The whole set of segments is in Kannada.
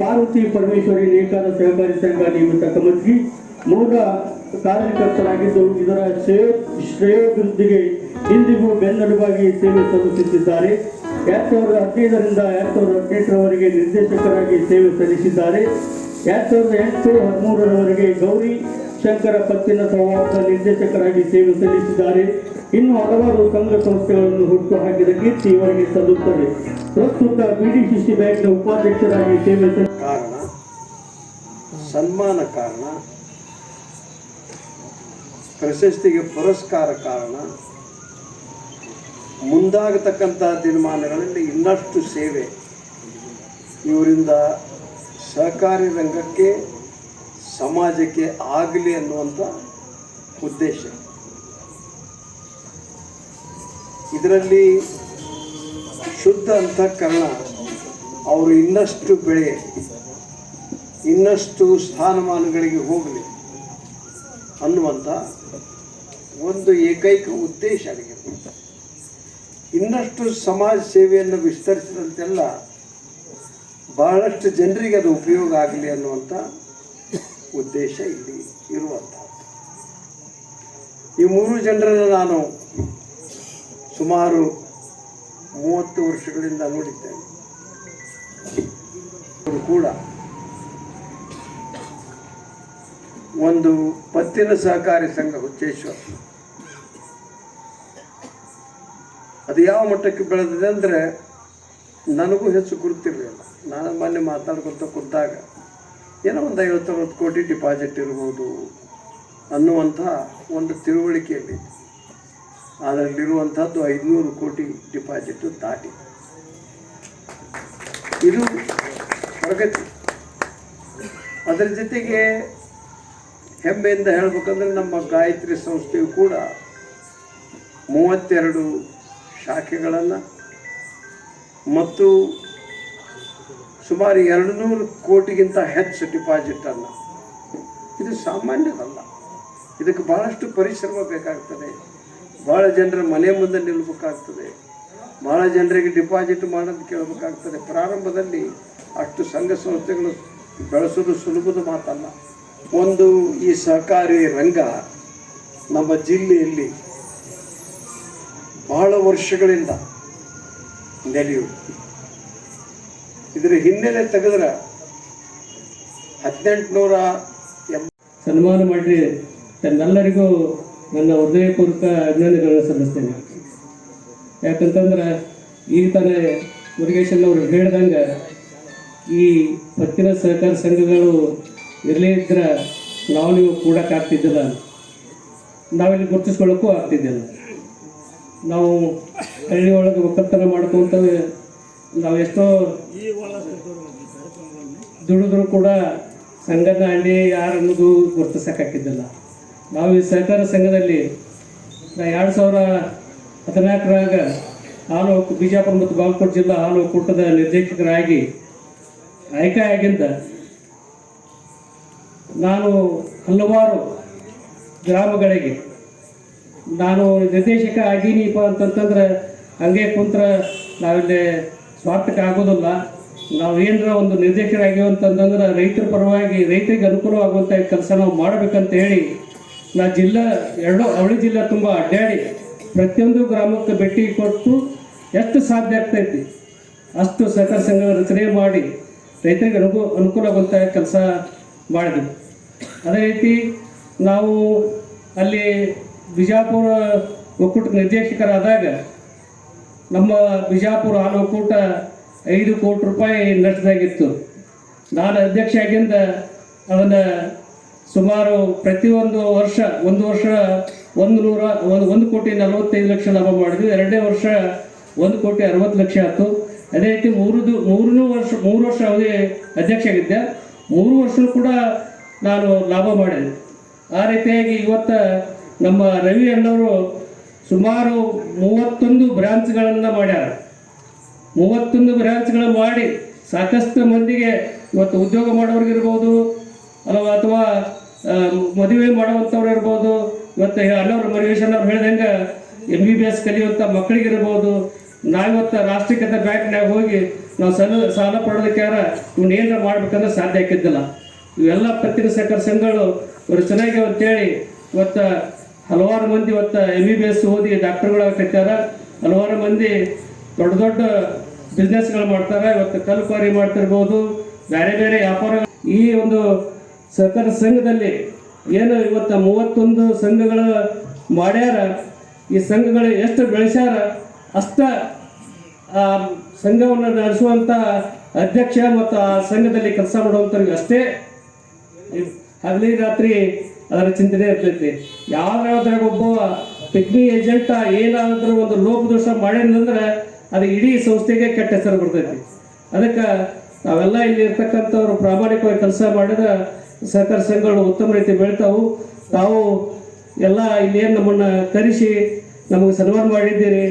ಪಾರ್ವತಿ ಪರಮೇಶ್ವರಿ ನೇಕಾರ ಸಹಕಾರಿ ಸಂಘ ನಿಯಮಿತ ಕಮಿಟಿ ಮೂಲ ಕಾರ್ಯಕರ್ತರಾಗಿದ್ದು ಇದರ ಶ್ರೇಯ ಶ್ರೇಯೋಭಿವೃದ್ಧಿಗೆ ಇಂದಿಗೂ ಬೆನ್ನೆಲುಬಾಗಿ ಸೇವೆ ಸಲ್ಲಿಸುತ್ತಿದ್ದಾರೆ. ಎರಡ್ ಸಾವಿರದ ಹದಿನೈದರಿಂದ ಎರಡ್ ಸಾವಿರದ ಹದಿನೆಂಟರವರೆಗೆ ನಿರ್ದೇಶಕರಾಗಿ ಸೇವೆ ಸಲ್ಲಿಸಿದ್ದಾರೆ. ಎರಡ್ ಸಾವಿರದ ಎಂಟು, ಹದಿಮೂರರವರೆಗೆ ಗೌರಿ ಶಂಕರ ಪತ್ತಿನ ಸಂವಾದ ನಿರ್ದೇಶಕರಾಗಿ ಸೇವೆ ಸಲ್ಲಿಸಿದ್ದಾರೆ. ಇನ್ನು ಹಲವಾರು ಸಂಘ ಸಂಸ್ಥೆಗಳನ್ನು ಹುಟ್ಟು ಹಾಕಿದ ಕೀರ್ತಿ ಇವರಿಗೆ ಸಲ್ಲುತ್ತದೆ ಪ್ರಸ್ತುತ ಬಿಡಿಸಿಸಿ ಬ್ಯಾಂಕ್ನ ಉಪಾಧ್ಯಕ್ಷರಾಗಿ ಸೇವೆ ಕಾರಣ, ಸನ್ಮಾನ ಕಾರಣ, ಪ್ರಶಸ್ತಿಗೆ ಪುರಸ್ಕಾರ ಕಾರಣ ಮುಂದಾಗತಕ್ಕಂಥ ದಿನಮಾನಗಳಲ್ಲಿ ಇನ್ನಷ್ಟು ಸೇವೆ ಇವರಿಂದ ಸಹಕಾರಿ ರಂಗಕ್ಕೆ, ಸಮಾಜಕ್ಕೆ ಆಗಲಿ ಅನ್ನುವಂಥ ಉದ್ದೇಶ. ಇದರಲ್ಲಿ ಶುದ್ಧ ಅಂತಃಕರಣ, ಅವರು ಇನ್ನಷ್ಟು ಬೆಳೆ, ಇನ್ನಷ್ಟು ಸ್ಥಾನಮಾನಗಳಿಗೆ ಹೋಗಲಿ ಅನ್ನುವಂಥ ಒಂದು ಏಕೈಕ ಉದ್ದೇಶ ಆಗಿದೆ ಇನ್ನಷ್ಟು ಸಮಾಜ ಸೇವೆಯನ್ನು ವಿಸ್ತರಿಸಿದಂತೆಲ್ಲ ಬಹಳಷ್ಟು ಜನರಿಗೆ ಅದು ಉಪಯೋಗ ಆಗಲಿ ಅನ್ನುವಂಥ ಉದ್ದೇಶ ಇಲ್ಲಿ ಇರುವಂಥ ಈ ಮೂರು ಜನರನ್ನು ನಾನು ಸುಮಾರು ಮೂವತ್ತು ವರ್ಷಗಳಿಂದ ನೋಡಿದ್ದೇನೆ. ಕೂಡ ಒಂದು ಪತ್ತಿನ ಸಹಕಾರಿ ಸಂಘ ಹುಚ್ಚೇಶ್ವರ. ಅದು ಯಾವ ಮಟ್ಟಕ್ಕೆ ಬೆಳೆದಿದೆ ಅಂದರೆ ನನಗೂ ಹೆಚ್ಚು ಗುರುತಿರಲಿಲ್ಲ. ನಾನು ಮೊನ್ನೆ ಮಾತಾಡ್ಕೊತ ಕೂತಾಗ ಏನೋ ಒಂದು ಐವತ್ತರವತ್ತು ಕೋಟಿ ಡಿಪಾಸಿಟ್ ಇರ್ಬೋದು ಅನ್ನುವಂಥ ಒಂದು ತಿಳುವಳಿಕೆಯಲ್ಲಿ ಅದರಲ್ಲಿರುವಂಥದ್ದು ಐದುನೂರು ಕೋಟಿ ಡಿಪಾಸಿಟ್ ದಾಟಿ. ಇದು ಪ್ರಗತಿ. ಅದರ ಜೊತೆಗೆ ಹೆಮ್ಮೆಯಿಂದ ಹೇಳಬೇಕಂದ್ರೆ ನಮ್ಮ ಗಾಯತ್ರಿ ಸಂಸ್ಥೆಯು ಕೂಡ ಮೂವತ್ತೆರಡು ಶಾಖೆಗಳನ್ನು ಮತ್ತು ಸುಮಾರು ಎರಡು ನೂರು ಕೋಟಿಗಿಂತ ಹೆಚ್ಚು ಡಿಪಾಸಿಟನ್ನು ಇದು ಸಾಮಾನ್ಯದಲ್ಲ. ಇದಕ್ಕೆ ಭಾಳಷ್ಟು ಪರಿಶ್ರಮ ಬೇಕಾಗ್ತದೆ. ಭಾಳ ಜನರ ಮನೆ ಮುಂದೆ ನಿಲ್ಲಬೇಕಾಗ್ತದೆ ಭಾಳ ಜನರಿಗೆ ಡಿಪಾಸಿಟ್ ಮಾಡೋದು ಕೇಳಬೇಕಾಗ್ತದೆ. ಪ್ರಾರಂಭದಲ್ಲಿ ಅಷ್ಟು ಸಂಘ ಸಂಸ್ಥೆಗಳು ಬೆಳೆಸೋದು ಸುಲಭದ ಮಾತಲ್ಲ. ಒಂದು ಈ ಸಹಕಾರಿ ರಂಗ ನಮ್ಮ ಜಿಲ್ಲೆಯಲ್ಲಿ ಬಹಳ ವರ್ಷಗಳಿಂದ ನೆಲೆಯು ಇದರ ಹಿನ್ನೆಲೆ ತೆಗೆದ್ರೆ ಹದಿನೆಂಟುನೂರ ಎಂಬ ಸನ್ಮಾನ ಮಾಡಿರಿ. ತಮ್ಮೆಲ್ಲರಿಗೂ ನನ್ನ ಹೃದಯಪೂರ್ವಕ ಅಭಿನಂದನೆಗಳನ್ನು ಸಲ್ಲಿಸ್ತೇನೆ. ಯಾಕಂತಂದ್ರೆ ಈ ಥರ ಮುರುಗೇಶನ್ ಅವರು ಹೇಳ್ದಂಗೆ ಈ ಪತ್ತಿನ ಸಹಕಾರ ಸಂಘಗಳು ಇರಲೇ ಇದ್ರೆ ನಾವು ನೀವು ಕೂಡಕ್ಕಾಗ್ತಿದ್ದಿಲ್ಲ. ನಾವಿಲ್ಲಿ ಗುರುತಿಸ್ಕೊಳ್ಳೋಕ್ಕೂ ಆಗ್ತಿದ್ದಿಲ್ಲ. ನಾವು ಹಳ್ಳಿ ಒಳಗೆ ಒಕ್ಕಲ್ತನ ಮಾಡ್ಕೊಂತ ನಾವು ಎಷ್ಟೋ ದುಡಿದ್ರು ಕೂಡ ಸಂಘದ ಹಳ್ಳಿ ಯಾರು ಅನ್ನೋದು ಗುರುತಿಸೋಕ್ಕಾಗಿದ್ದಿಲ್ಲ ನಾವು ಈ ಸಹಕಾರ ಸಂಘದಲ್ಲಿ ಎರಡು ಸಾವಿರ ಹದಿನಾಲ್ಕರಾಗ ಹಾಲು ಬಿಜಾಪುರ ಮತ್ತು ಬಾಗಲಕೋಟೆ ಜಿಲ್ಲಾ ಹಾಲು ಒಕ್ಕೂಟದ ನಿರ್ದೇಶಕರಾಗಿ ಆಯ್ಕೆ ಆಗಿಂದ ನಾನು ಹಲವಾರು ಗ್ರಾಮಗಳಿಗೆ, ನಾನು ನಿರ್ದೇಶಕ ಆಗೀನಿಪ್ಪ ಅಂತಂತಂದ್ರೆ ಹಂಗೆ ಕುಂತ್ರ ನಾವಿಲ್ಲಿ ಸ್ವಾರ್ಥಕ್ಕೆ ಆಗೋದಿಲ್ಲ. ನಾವು ಏನರ ಒಂದು ನಿರ್ದೇಶಕರಾಗಿವೆ ಅಂತಂತಂದ್ರೆ ರೈತರ ಪರವಾಗಿ ರೈತರಿಗೆ ಅನುಕೂಲವಾಗುವಂಥ ಕೆಲಸ ನಾವು ಮಾಡಬೇಕಂತ ಹೇಳಿ ನಾ ಜಿಲ್ಲಾ ಎರಡು ಅವಳಿ ಜಿಲ್ಲಾ ತುಂಬ ಅಡ್ಡಾಡಿ ಪ್ರತಿಯೊಂದು ಗ್ರಾಮಕ್ಕೆ ಭೇಟಿ ಕೊಟ್ಟು ಎಷ್ಟು ಸಾಧ್ಯ ಆಗ್ತೈತಿ, ಅಷ್ಟು ಸಹಕಾರ ಸಂಘ ರಚನೆ ಮಾಡಿ ರೈತರಿಗೆ ಅನುಕೂ ಅನುಕೂಲ ಆಗುವಂಥ ಕೆಲಸ ಮಾಡಿದ್ವಿ. ಅದೇ ರೀತಿ ನಾವು ಅಲ್ಲಿ ಬಿಜಾಪುರ ಒಕ್ಕೂಟ ನಿರ್ದೇಶಕರಾದಾಗ ನಮ್ಮ ಬಿಜಾಪುರ ಹಾಲು ಒಕ್ಕೂಟ ಐದು ಕೋಟಿ ರೂಪಾಯಿ ನಷ್ಟದಾಗಿತ್ತು. ನಾನು ಅಧ್ಯಕ್ಷ ಆಗಿಂದ ಅದನ್ನು ಸುಮಾರು ಪ್ರತಿಯೊಂದು ವರ್ಷ, ಒಂದು ವರ್ಷ ಒಂದು ನೂರ, ಒಂದು ಒಂದು ಕೋಟಿ ನಲವತ್ತೈದು ಲಕ್ಷ ಲಾಭ ಮಾಡಿದ್ವಿ. ಎರಡನೇ ವರ್ಷ ಒಂದು ಕೋಟಿ ಅರವತ್ತು ಲಕ್ಷ ಆಯಿತು. ಅದೇ ರೀತಿ ಮೂರದು, ಮೂರನೂ ವರ್ಷ, ಮೂರು ವರ್ಷ ಅವಧಿ ಅಧ್ಯಕ್ಷ ಆಗಿದ್ದೆ. ಮೂರು ವರ್ಷ ಕೂಡ ನಾನು ಲಾಭ ಮಾಡಿದೆ. ಆ ರೀತಿಯಾಗಿ ಇವತ್ತು ನಮ್ಮ ರವಿ ಅಣ್ಣವರು ಸುಮಾರು ಮೂವತ್ತೊಂದು ಬ್ರಾಂಚ್ಗಳನ್ನು ಮಾಡ್ಯಾರ. ಮೂವತ್ತೊಂದು ಬ್ರಾಂಚ್ಗಳು ಮಾಡಿ ಸಾಕಷ್ಟು ಮಂದಿಗೆ ಇವತ್ತು ಉದ್ಯೋಗ ಮಾಡೋರಿಗಿರ್ಬೋದು, ಅಲ್ವಾ, ಅಥವಾ ಮದುವೆ ಮಾಡುವಂಥವ್ರು ಇರ್ಬೋದು, ಮತ್ತು ಅಲ್ಲವ್ರು ಮರಿವೇಶನ್ ಅವ್ರು ಹೇಳ್ದಂಗೆ ಎಂ ಬಿ ಬಿ ಎಸ್ ಕಲಿಯುವಂಥ ಮಕ್ಕಳಿಗಿರ್ಬೋದು ನಾವಿವತ್ತು ರಾಷ್ಟ್ರೀಕೃತ ಬ್ಯಾಂಕ್ನಾಗ ಹೋಗಿ ನಾವು ಸಾಲ ಸಾಲ ಪಡೋದಕ್ಕಾರ ಇವ್ನ ಏನಾರ ಮಾಡ್ಬೇಕಂದ್ರೆ ಸಾಧ್ಯ ಆಕಿದ್ದಿಲ್ಲ ಇವೆಲ್ಲ ಪತ್ರಿಕಾ ಸಂಘಗಳು ಇವರು ಚೆನ್ನಾಗಿ ಅಂತೇಳಿ ಇವತ್ತು ಹಲವಾರು ಮಂದಿ ಇವತ್ತು ಎಂ ಬಿ ಬಿ ಎಸ್ ಓದಿ ಡಾಕ್ಟರ್ಗಳಾಗತ್ತಾರ ಹಲವಾರು ಮಂದಿ ದೊಡ್ಡ ದೊಡ್ಡ ಬಿಸ್ನೆಸ್ಗಳು ಮಾಡ್ತಾರೆ. ಇವತ್ತು ಕಲ್ಲು ಕ್ವಾರಿ ಮಾಡ್ತಿರ್ಬೋದು. ಬೇರೆ ಬೇರೆ ವ್ಯಾಪಾರ ಈ ಒಂದು ಸಹಕಾರ ಸಂಘದಲ್ಲಿ ಏನು ಇವತ್ತು ಮೂವತ್ತೊಂದು ಸಂಘಗಳು ಮಾಡ್ಯಾರ, ಈ ಸಂಘಗಳು ಎಷ್ಟು ಬೆಳೆಸ್ಯಾರ, ಅಷ್ಟ, ಆ, ಸಂಘವನ್ನು ನಡೆಸುವಂಥ ಅಧ್ಯಕ್ಷ ಮತ್ತು ಆ ಸಂಘದಲ್ಲಿ ಕೆಲಸ ಮಾಡುವಂಥವ್ರಿಗೆ ಅಷ್ಟೇ. ಹಗಲಿ ರಾತ್ರಿ ಅದರ ಚಿಂತನೆ ಇರ್ತೈತಿ. ಯಾವ್ದ್ರಾಗ ಒಬ್ಬ ಪಿಗ್ನಿ ಏಜೆಂಟ ಏನಾದರೂ ಒಂದು ಲೋಪದೋಷ ಮಾಡ್ಯಾನಂದ್ರೆ ಅದು ಇಡೀ ಸಂಸ್ಥೆಗೆ ಕೆಟ್ಟ ಹೆಸರು ಬರ್ತೈತಿ. ಅದಕ್ಕೆ ನಾವೆಲ್ಲ ಇಲ್ಲಿ ಇರ್ತಕ್ಕಂಥವ್ರು ಪ್ರಾಮಾಣಿಕವಾಗಿ ಕೆಲಸ ಮಾಡಿದ್ರೆ ಸಹಕಾರ ಸಂಘಗಳು ಉತ್ತಮ ರೀತಿ ಬೆಳಿತಾವು. ತಾವು ಎಲ್ಲ ಇಲ್ಲಿ ಏನು ನಮ್ಮನ್ನು ಕರೆಸಿ ನಮಗೆ ಸನ್ಮಾನ ಮಾಡಿದ್ದೀರಿ.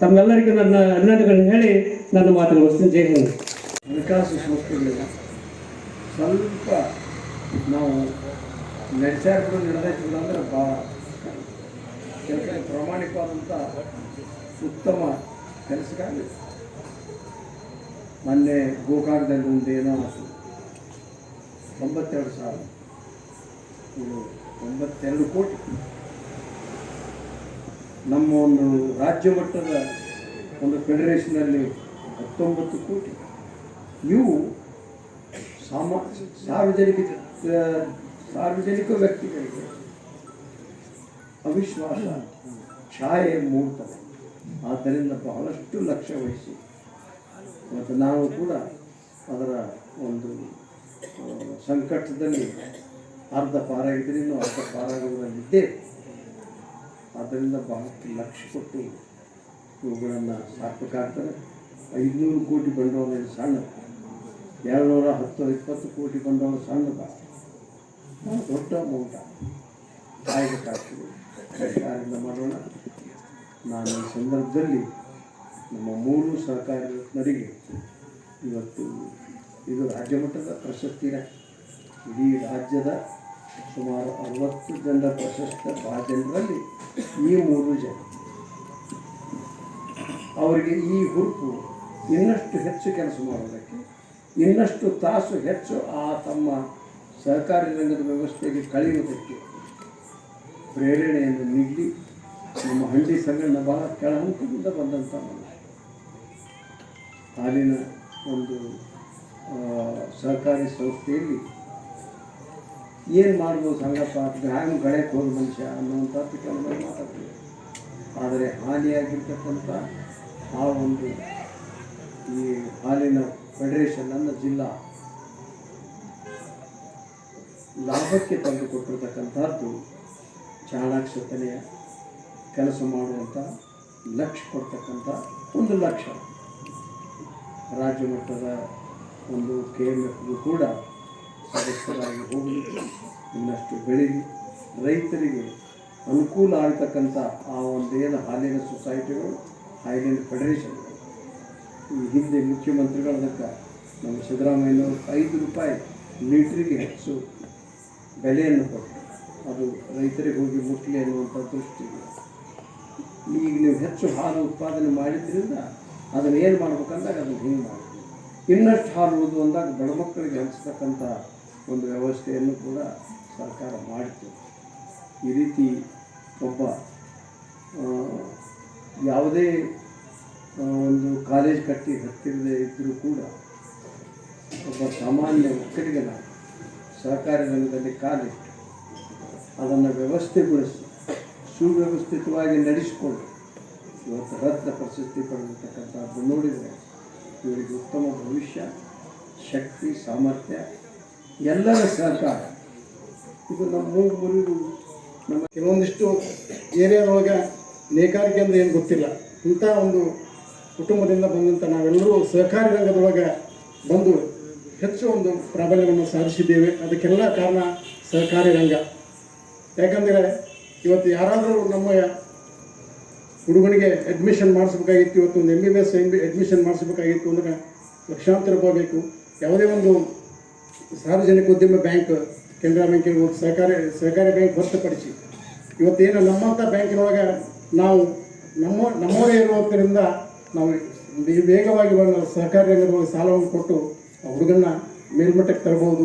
ತಮ್ಮೆಲ್ಲರಿಗೂ ನನ್ನ ಅಭಿನಂದನೆಗಳನ್ನು ಹೇಳಿ ನನ್ನ ಮಾತನ್ನು ಮುಗಿಸ್ತೀನಿ. ಜೈ ಹಿಂದ್. ಹಣಕಾಸು ಸಂಸ್ಥೆಗಳಿಲ್ಲ ಸ್ವಲ್ಪ ನಾವು ನಡೆಸಾಡ್ಕೊಂಡು ನಡೆದಿಲ್ಲ ಅಂದ್ರೆ ಭಾಳ ಕೆಲಸ ಪ್ರಾಮಾಣಿಕವಾದಂಥ ಉತ್ತಮ ಕೆಲಸಕ್ಕಾಗಿ ಮೊನ್ನೆ ಗೋಕಾಕದಲ್ಲಿ ಒಂದು ಏನೋ ತೊಂಬತ್ತೆರಡು ಸಾವಿರ. ತೊಂಬತ್ತೆರಡು ಕೋಟಿ. ನಮ್ಮ ಒಂದು ರಾಜ್ಯ ಮಟ್ಟದ ಒಂದು ಫೆಡರೇಷನಲ್ಲಿ ಹತ್ತೊಂಬತ್ತು ಕೋಟಿ. ಇವು ಸಾಮ, ಸಾರ್ವಜನಿಕ ಸಾರ್ವಜನಿಕ ವ್ಯಕ್ತಿಗಳಿಗೆ ಅವಿಶ್ವಾಸ, ಛಾಯೆ ಮೂಡ್ತವೆ. ಆದ್ದರಿಂದ ಬಹಳಷ್ಟು ಲಕ್ಷ್ಯ ವಹಿಸಿ. ಮತ್ತು ನಾವು ಕೂಡ ಅದರ ಒಂದು ಸಂಕಟದಲ್ಲಿ ಅರ್ಧ ಪಾರ ಇನ್ನೂ ಅರ್ಧ ಪಾರಾಗುವುದಲ್ಲಿದ್ದೇ ಅದರಿಂದ ಬಹಳಷ್ಟು ಲಕ್ಷ ಕೊಟ್ಟು ಇವುಗಳನ್ನು ಸಾಕಬೇಕಾಗ್ತದೆ ಐದುನೂರು ಕೋಟಿ ಬಂಡವಾಳ ಸಣ್ಣ? ಎರಡು ನೂರ ಹತ್ತು, ಇಪ್ಪತ್ತು ಕೋಟಿ ಬಂಡವಾಳ ಸಣ್ಣ ಬಹಳ ದೊಡ್ಡ ಅಮೌಂಟ ಕಾಯಬೇಕಾಗ್ತದೆ ಮಾಡೋಣ. ನಾನು ಈ ಸಂದರ್ಭದಲ್ಲಿ ನಮ್ಮ ಮೂರು ಸಹಕಾರಿಗಳಿಗೆ ಇವತ್ತು ಇದು ರಾಜ್ಯ ಮಟ್ಟದ ಪ್ರಶಸ್ತಿನ ಇಡೀ ರಾಜ್ಯದ ಸುಮಾರು ಅರವತ್ತು ಜನರ ಪ್ರಶಸ್ತ ಭಾಜನರಲ್ಲಿ ಈ ಮೂರು ಜನ. ಅವರಿಗೆ ಈ ಹುರುಪು ಇನ್ನಷ್ಟು ಹೆಚ್ಚು ಕೆಲಸ ಮಾಡೋದಕ್ಕೆ ಇನ್ನಷ್ಟು ತಾಸು ಹೆಚ್ಚು ಆ ತಮ್ಮ ಸಹಕಾರಿ ರಂಗದ ವ್ಯವಸ್ಥೆಗೆ ಕಳೆಯುವುದಕ್ಕೆ ಪ್ರೇರಣೆಯನ್ನು ನೀಡಿ ನಮ್ಮ ಹಳ್ಳಿ ಸಂಗಣ್ಣ ಬಹಳ ಕೆಳಹಂತದಿಂದ ಬಂದಂಥ ಮನುಷ್ಯ. ಒಂದು ಆ, ಸಹಕಾರಿ ಸಂಸ್ಥೆಯಲ್ಲಿ ಏನು ಮಾಡ್ಬೋದು ಸಂಗಪ್ಪ ಹ್ಯಾಂಗೆ ಗಳೆಗೆ ಹೋದ ಮನುಷ್ಯ ಅನ್ನುವಂಥದ್ದು ಕೆಲವರು ಮಾತಾಡ್ತೀವಿ ಆದರೆ ಹಾನಿಯಾಗಿರ್ತಕ್ಕಂಥ ಆ ಒಂದು ಈ ಹಾಲಿನ ಫೆಡರೇಷನ್ ನನ್ನ ಜಿಲ್ಲಾ ಲಾಭಕ್ಕೆ ತಂದು ಕೊಟ್ಟಿರ್ತಕ್ಕಂಥದ್ದು ಚಾಣಾಕ್ಷತನೆಯ ಕೆಲಸ ಮಾಡುವಂಥ ಲಕ್ಷ್ಯ ಕೊಡ್ತಕ್ಕಂಥ ಒಂದು ಲಕ್ಷ್ಯ ರಾಜ್ಯ ಮಟ್ಟದ ಒಂದು ಕೆ ಕೂಡ ಸದಸ್ಯರಾಗಿ ಹೋಗಲಿ ಇನ್ನಷ್ಟು ಬೆಳೀಲಿ ರೈತರಿಗೆ ಅನುಕೂಲ ಆಗ್ತಕ್ಕಂಥ ಆ ಒಂದು ಏನು ಹಾಲಿನ ಸೊಸೈಟಿಗಳು, ಹಾಲಿನ ಫೆಡರೇಷನ್, ಈ ಹಿಂದೆ ಮುಖ್ಯಮಂತ್ರಿಗಳು ಅದಕ್ಕೆ ನಮ್ಮ ಸಿದ್ದರಾಮಯ್ಯನವರು ಐದು ರೂಪಾಯಿ ಲೀಟ್ರಿಗೆ ಹೆಚ್ಚು ಬೆಲೆಯನ್ನು ಕೊಟ್ಟರು. ಅದು ರೈತರಿಗೆ ಹೋಗಿ ಮುಟ್ಲಿ ಅನ್ನುವಂಥ ದೃಷ್ಟಿ ಈಗ ನೀವು ಹೆಚ್ಚು ಹಾಲು ಉತ್ಪಾದನೆ ಮಾಡಿದ್ರಿಂದ ಅದನ್ನು ಏನು ಮಾಡ್ಬೇಕಂದಾಗ ಅದನ್ನು ಹಿಂಗೆ ಮಾಡಿ ಇನ್ನಷ್ಟು ಉಳಿದು ಅಂದಾಗ ಬಡ ಮಕ್ಕಳಿಗೆ ಹಂಚತಕ್ಕಂಥ ಒಂದು ವ್ಯವಸ್ಥೆಯನ್ನು ಕೂಡ ಸರ್ಕಾರ ಮಾಡಿತು ಈ ರೀತಿ ಒಬ್ಬ ಯಾವುದೇ ಒಂದು ಕಾಲೇಜ್ ಕಟ್ಟಿ ಹತ್ತಿರದೇ ಇದ್ದರೂ ಕೂಡ ಒಬ್ಬ ಸಾಮಾನ್ಯ ಒಕ್ಕಲಿಗನ ಸಹಕಾರಿ ರಂಗದಲ್ಲಿ ಕಾಲಿಟ್ಟು ಅದನ್ನು ವ್ಯವಸ್ಥೆಗೊಳಿಸಿ, ಸುವ್ಯವಸ್ಥಿತವಾಗಿ ನಡೆಸಿಕೊಂಡು ಇವತ್ತು ರತ್ನ ಪ್ರಶಸ್ತಿ ಪಡೆದಿರ್ತಕ್ಕಂಥದ್ದು ನೋಡಿದರೆ ಇವರಿಗೆ ಉತ್ತಮ ಭವಿಷ್ಯ, ಶಕ್ತಿ, ಸಾಮರ್ಥ್ಯ, ಎಲ್ಲರ ಸಹಕಾರ. ಇದು ನಮ್ಮ ಮುರಿದು ನಮ್ಮ ಕೆಲವೊಂದಿಷ್ಟು ಏರಿಯಾದೊಳಗೆ ನೇಕಾರಿಕೆ ಅಂದರೆ ಏನು ಗೊತ್ತಿಲ್ಲ. ಇಂಥ ಒಂದು ಕುಟುಂಬದಿಂದ ಬಂದಂಥ ನಾವೆಲ್ಲರೂ ಸಹಕಾರಿ ರಂಗದೊಳಗೆ ಬಂದು ಹೆಚ್ಚು ಒಂದು ಪ್ರಾಬಲ್ಯವನ್ನು ಸಾಧಿಸಿದ್ದೇವೆ. ಅದಕ್ಕೆಲ್ಲ ಕಾರಣ ಸಹಕಾರಿ ರಂಗ. ಯಾಕಂದರೆ ಇವತ್ತು ಯಾರಾದರೂ ನಮ್ಮ ಹುಡುಗನಿಗೆ ಅಡ್ಮಿಷನ್ ಮಾಡಿಸ್ಬೇಕಾಗಿತ್ತು ಇವತ್ತು ಒಂದು M B B S M B admission ಮಾಡಿಸ್ಬೇಕಾಗಿತ್ತು ಅಂದ್ರೆ ಲಕ್ಷಾಂತರ ರೂಪಾಯಿ ಬೇಕು. ಯಾವುದೇ ಒಂದು ಸಾರ್ವಜನಿಕ ಉದ್ಯಮ ಬ್ಯಾಂಕ್ ಕೆನರಾ ಬ್ಯಾಂಕ್ ಇರ್ಬೋದು ಸಹಕಾರಿ ಸಹಕಾರಿ ಬ್ಯಾಂಕ್ ಹೊರತುಪಡಿಸಿ. ಇವತ್ತೇನು ನಮ್ಮಂಥ ಬ್ಯಾಂಕಿನೊಳಗೆ ನಾವು ನಮ್ಮ, ನಮ್ಮವರೇ ಇರುವುದರಿಂದ ನಾವು ವೇಗವಾಗಿ ಬಂದು ಸಹಕಾರಿ ರಂಗದೊಳಗೆ ಸಾಲವನ್ನು ಕೊಟ್ಟು ಹುಡುಗನ್ನ ಮೇಲ್ಮಟ್ಟಕ್ಕೆ ತರಬಹುದು.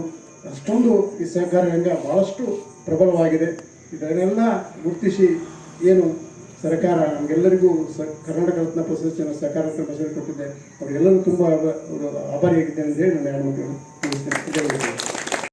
ಅಷ್ಟೊಂದು ಈ ಸಹಕಾರಿ ರಂಗ ಭಾಳಷ್ಟು ಪ್ರಬಲವಾಗಿದೆ. ಇದನ್ನೆಲ್ಲ ಗುರುತಿಸಿ ಏನು ಸರ್ಕಾರ, ನಮಗೆಲ್ಲರಿಗೂ ಸ ಕರ್ನಾಟಕ ರತ್ನ ಪ್ರಶಸ್ತಿಯನ್ನು ರತ್ನ ಪ್ರಶಸ್ತಿ ಕೊಟ್ಟಿದ್ದೆ ಅವರಿಗೆಲ್ಲರೂ ತುಂಬ ಆಭಾರಿಯಾಗಿದ್ದೇನೆ ಅಂತ ಹೇಳಿ ನಾನು ಎರಡು.